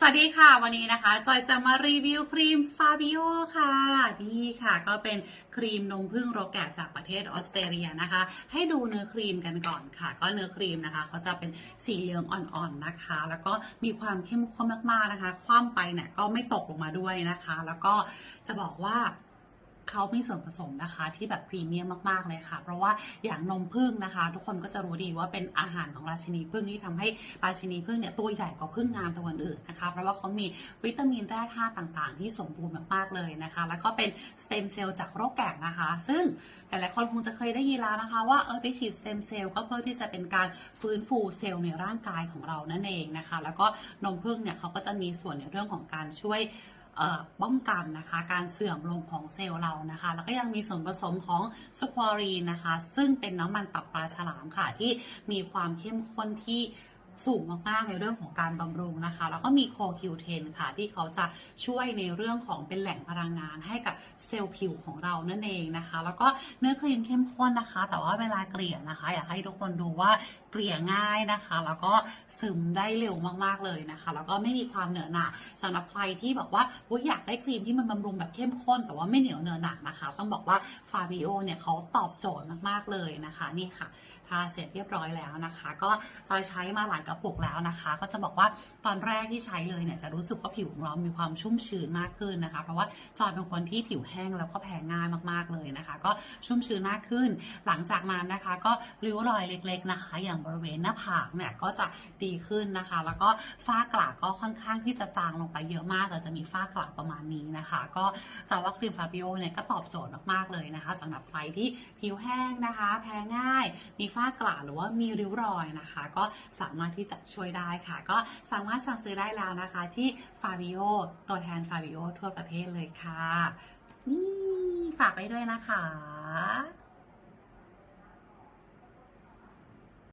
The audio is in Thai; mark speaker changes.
Speaker 1: สวัสดีค่ะ วันนี้นะคะ จอยจะมารีวิวครีมฟาบิโอค่ะ นี่ค่ะ ก็เป็นครีมนมพึ่งโรแกตจากประเทศออสเตรเลียนะคะ ให้ดูเนื้อครีมกันก่อนค่ะ ก็เนื้อครีมนะคะเขาจะเป็นสีเหลืองอ่อนๆนะคะ แล้วก็มีความเข้มข้นมากๆนะคะ คว่ำไปเนี่ยก็ไม่ตกลงมาด้วยนะคะ แล้วก็จะบอกว่า เขามีส่วนผสมนะคะที่แบบพรีเมียมมากๆเลยค่ะ เพราะว่าอย่างนมผึ้งนะคะ ทุกคนก็จะรู้ดีว่าเป็นอาหารของราชินีผึ้งที่ทำให้ราชินีผึ้งเนี่ยตัวใหญ่กว่าผึ้งงามตัวอื่นนะคะ เพราะว่าเขามีวิตามินแร่ธาตุต่างๆ ที่สมบูรณ์มากๆเลยนะคะ แล้วก็เป็นสเต็มเซลล์จากโรคแกะนะคะ ซึ่งหลายๆคนคงจะเคยได้ยินแล้วนะคะ ว่าเออไปฉีดสเต็มเซลล์ก็เพื่อที่จะเป็นการฟื้นฟูเซลล์ในร่างกายของเรานั่นเองนะคะ แล้วก็นมผึ้งเนี่ยเขาก็จะมีส่วนในเรื่องของการช่วย ป้องกันนะคะการเสื่อมลงของเซลล์เรานะคะ แล้วก็ยังมีส่วนผสมของสควอรีนนะคะ ซึ่งเป็นน้ำมันตับปลาฉลามค่ะที่มีความเข้มข้นที่ สูงมากๆในเรื่องของการบำรุงนะคะ แล้วก็มีโคคิวเทนค่ะ ที่เขาจะช่วยในเรื่องของเป็นแหล่งพลังงานให้กับเซลล์ผิวของเรานั่นเองนะคะ แล้วก็เนื้อครีมเข้มข้นนะคะ แต่ว่าเวลาเกลี่ยนะคะ อยากให้ทุกคนดูว่าเกลี่ยง่ายนะคะ แล้วก็ซึมได้เร็วมากๆเลยนะคะ แล้วก็ไม่มีความเหนอะหนะสำหรับใครที่บอกว่าอยากได้ครีมที่มันบำรุงแบบเข้มข้น แต่ว่าไม่เหนียวเนอะหนักนะคะ ต้องบอกว่าฟาบิโอเนี่ยเขาตอบโจทย์มากๆเลยนะคะนี่ค่ะ ทาเสร็จเรียบร้อยแล้วนะคะ ก็จอยใช้มาหลายกระปุกแล้วนะคะ ก็จะบอกว่าตอนแรกที่ใช้เลยเนี่ยจะรู้สึกว่าผิวของเรามีความชุ่มชื้นมากขึ้นนะคะ เพราะว่าจอยเป็นคนที่ผิวแห้งแล้วก็แพ้ง่ายมากๆเลยนะคะ ก็ชุ่มชื้นมากขึ้น หลังจากนั้นนะคะ ก็ริ้วรอยเล็ก ๆนะคะ อย่างบริเวณหน้าผากเนี่ยก็จะดีขึ้นนะคะ แล้วก็ฝ้ากระก็ค่อนข้างที่จะจางลงไปเยอะมากแต่จะมีฝ้ากระประมาณนี้นะคะ ก็จอยว่าครีมฟาบิโอเนี่ยก็ตอบโจทย์มากๆเลยนะคะสำหรับใครที่ผิวแห้งนะคะ แพ้ง่ายมีฝ้ากระหรือว่ามีริ้วรอยนะคะ ก็สามารถที่จะช่วยได้ค่ะ ก็สามารถสั่งซื้อได้แล้วนะคะที่ฟาบิโอตัวแทนฟาบิโอทั่วประเทศเลยค่ะนี่ฝากไว้ด้วยนะคะ